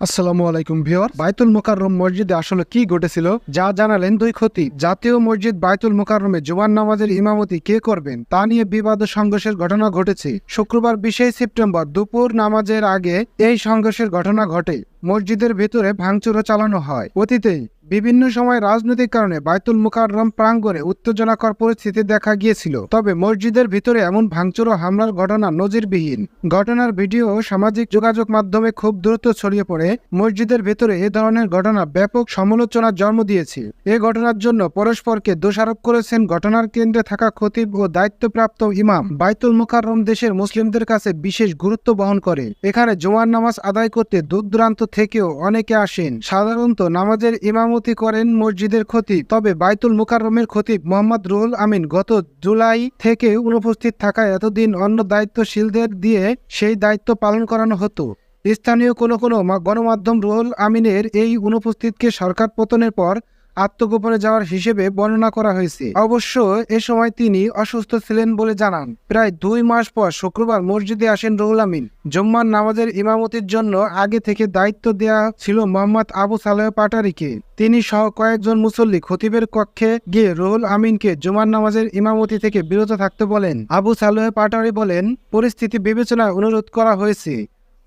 আসসালামু আলাইকুম ভিওর বাইতুল মোকাররম মসজিদে আসলে কি ঘটেছিল যা জানালেন দুই ক্ষতি জাতীয় মসজিদ বাইতুল মোকাররমে জুবান নামাজের ইমামতি কে করবেন তা নিয়ে বিবাদ ও সংঘর্ষের ঘটনা ঘটেছে। শুক্রবার বিশে সেপ্টেম্বর দুপুর নামাজের আগে এই সংঘর্ষের ঘটনা ঘটে। মসজিদের ভেতরে ভাঙচুরও চালানো হয়। অতীতে বিভিন্ন সময় রাজনৈতিক কারণে বাইতুল মুকাররম প্রাঙ্গণে উত্তেজনাকর পরিস্থিতি দেখা গিয়েছিল। তবে মসজিদের ভিতরে এমন ভাঙচুর ও হামলার ঘটনা নজিরবিহীন। ঘটনার ভিডিও সামাজিক যোগাযোগ মাধ্যমে খুব দ্রুত ছড়িয়ে পড়ে। মসজিদের ভেতরে এ ধরনের ঘটনা ব্যাপক সমালোচনার জন্ম দিয়েছে। এ ঘটনার জন্য পরস্পরকে দোষারোপ করেছেন ঘটনার কেন্দ্রে থাকা খতিব ও দায়িত্বপ্রাপ্ত ইমাম। বাইতুল মুকাররম দেশের মুসলিমদের কাছে বিশেষ গুরুত্ব বহন করে। এখানে জুমার নামাজ আদায় করতে দূর দূরান্ত থেকেও অনেকে আসেন। সাধারণত নামাজের ইমামতি করেন মসজিদের খতিব তবে বাইতুল মুকাররমের খতিব মোহাম্মদ রুহুল আমিন গত জুলাই থেকে অনুপস্থিত থাকায় এতদিন অন্য দায়িত্বশীলদের দিয়ে সেই দায়িত্ব পালন করানো হতো। স্থানীয় কোনো কোনো গণমাধ্যম রুহুল আমিনের এই অনুপস্থিতকে সরকার পতনের পর আত্মগোপনে যাওয়ার হিসেবে বর্ণনা করা হয়েছে। অবশ্য এ সময় তিনি অসুস্থ ছিলেন বলে জানান। প্রায় দুই মাস পর শুক্রবার মসজিদে আসেন রুহুল আমিন। জুম্মার নামাজের ইমামতির জন্য আগে থেকে দায়িত্ব দেয়া ছিল মোহাম্মদ আবু সালেহ পাটারিকে। তিনি সহ কয়েকজন মুসল্লি খতিবের কক্ষে গিয়ে রুহুল আমিনকে জুমার নামাজের ইমামতি থেকে বিরত থাকতে বলেন। আবু সালেহ পাটারি বলেন, পরিস্থিতি বিবেচনায় অনুরোধ করা হয়েছে।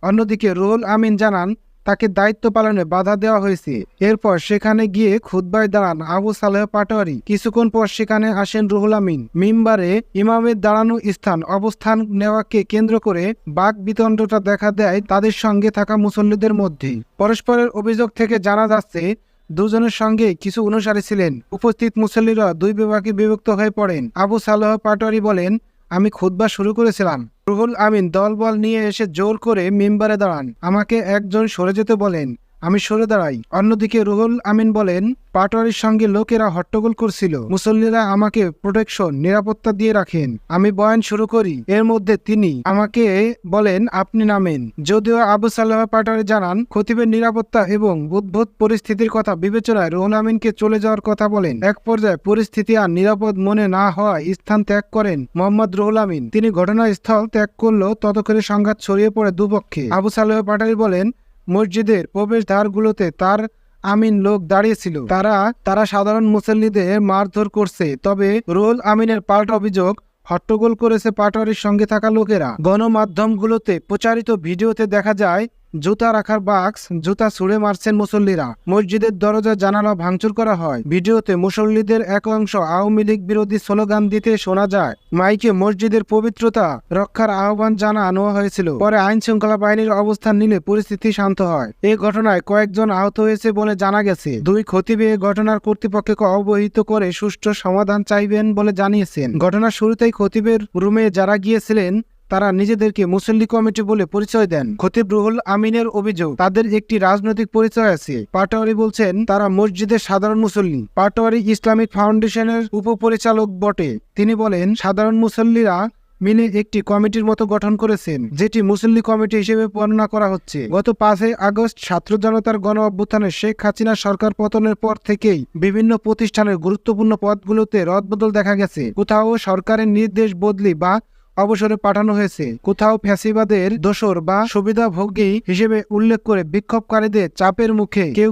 অন্যদিকে রুহুল আমিন জানান তাকে দায়িত্ব পালনে বাধা দেওয়া হয়েছে। এরপর সেখানে গিয়ে খুদ্বায় দাঁড়ান আবু সালেহ পাটোয়ারি। কিছুক্ষণ পর সেখানে আসেন রুহুল আমিন। মিম্বারে ইমামের দাঁড়ানো স্থান অবস্থান নেওয়াকে কেন্দ্র করে বাক বিতণ্ডটা দেখা দেয় তাদের সঙ্গে থাকা মুসল্লিদের মধ্যে। পরস্পরের অভিযোগ থেকে জানা যাচ্ছে, দুজনের সঙ্গে কিছু অনুসারী ছিলেন। উপস্থিত মুসল্লিরা দুই বিভাগে বিভক্ত হয়ে পড়েন। আবু সালেহ পাটোয়ারি বলেন আমি খুদবা শুরু করেছিলাম। রুহুল আমিন দলবল নিয়ে এসে জোর করে মেম্বারে দাঁড়ান। আমাকে একজন সরে যেতে বলেন। আমি সরে দাঁড়াই। অন্যদিকে রুহুল আমিন বলেন, পাটোয়ারির সঙ্গে লোকেরা হট্টগোল করছিল। মুসল্লিরা আমাকে প্রোটেকশন নিরাপত্তা দিয়ে রাখেন। আমি বয়ান শুরু করি। এর মধ্যে তিনি আমাকে বলেন, আপনি নামেন। যদিও আবু সাল্লাহ পাটোয়ারি জানান, খতিবের নিরাপত্তা এবং উদ্ভুত পরিস্থিতির কথা বিবেচনায় রুহুল আমিনকে চলে যাওয়ার কথা বলেন। এক পর্যায়ে পরিস্থিতি আর নিরাপদ মনে না হওয়ায় স্থান ত্যাগ করেন মোহাম্মদ রুহুল আমিন। তিনি ঘটনাস্থল ত্যাগ করলেও ততক্ষণে সংঘাত ছড়িয়ে পড়ে দুপক্ষে। আবু সালেহ পাটারি বলেন মসজিদের প্রবেশদ্বারগুলোতে তার আমিন লোক দাঁড়িয়েছিল। তারা তারা সাধারণ মুসল্লিদের মারধর করছে, তবে রুহুল আমিনের পাল্টা অভিযোগ হট্টগোল করেছে পাটোয়ারির সঙ্গে থাকা লোকেরা। গণমাধ্যমগুলোতে প্রচারিত ভিডিওতে দেখা যায় জুতা রাখার বাক্স, জুতা ছুঁড়ে মারছেন মুসল্লিরা। মসজিদের দরজা জানালা ভাঙচুর করা হয়। ভিডিওতে মুসল্লিদের এক অংশ আওয়ামী লীগ বিরোধী স্লোগান দিতে শোনা যায়। মাইকে মসজিদের পবিত্রতা রক্ষার আহ্বান জানানো হয়েছিল। পরে আইন শৃঙ্খলা বাহিনীর অবস্থান নিলে পরিস্থিতি শান্ত হয়। এই ঘটনায় কয়েকজন আহত হয়েছে বলে জানা গেছে। দুই খতিবে এ ঘটনার কর্তৃপক্ষকে অবহিত করে সুষ্ঠু সমাধান চাইবেন বলে জানিয়েছেন। ঘটনার শুরুতেই খতিবের রুমে যারা গিয়েছিলেন তারা নিজেদেরকে মুসল্লি কমিটি বলে পরিচয় দেন। খতিব রুহুল আমিনের অভিযোগ, তাদের একটি রাজনৈতিক পরিচয় আছে। পাটোয়ারি বলছেন, তারা মসজিদের সাধারণ মুসল্লি। পাটোয়ারি ইসলামিক ফাউন্ডেশনের উপপরিচালক বটে। তিনি বলেন, সাধারণ মুসল্লিরা মিলে একটি কমিটির মতো গঠন করেছেন, যেটি মুসল্লি কমিটি হিসেবে বর্ণনা করা হচ্ছে। গত পাঁচই আগস্ট ছাত্র জনতার গণ অভ্যুত্থানে শেখ হাসিনা সরকার পতনের পর থেকেই বিভিন্ন প্রতিষ্ঠানের গুরুত্বপূর্ণ পদগুলোতে রদবদল দেখা গেছে। কোথাও সরকারের নির্দেশ বদলি বা অবসরে পাঠানো হয়েছে। কোথাও ফ্যাসিবাদের দোসর বা সুবিধাভোগী হিসেবে উল্লেখ করে বিক্ষোভকারীদের চাপের মুখে কেউ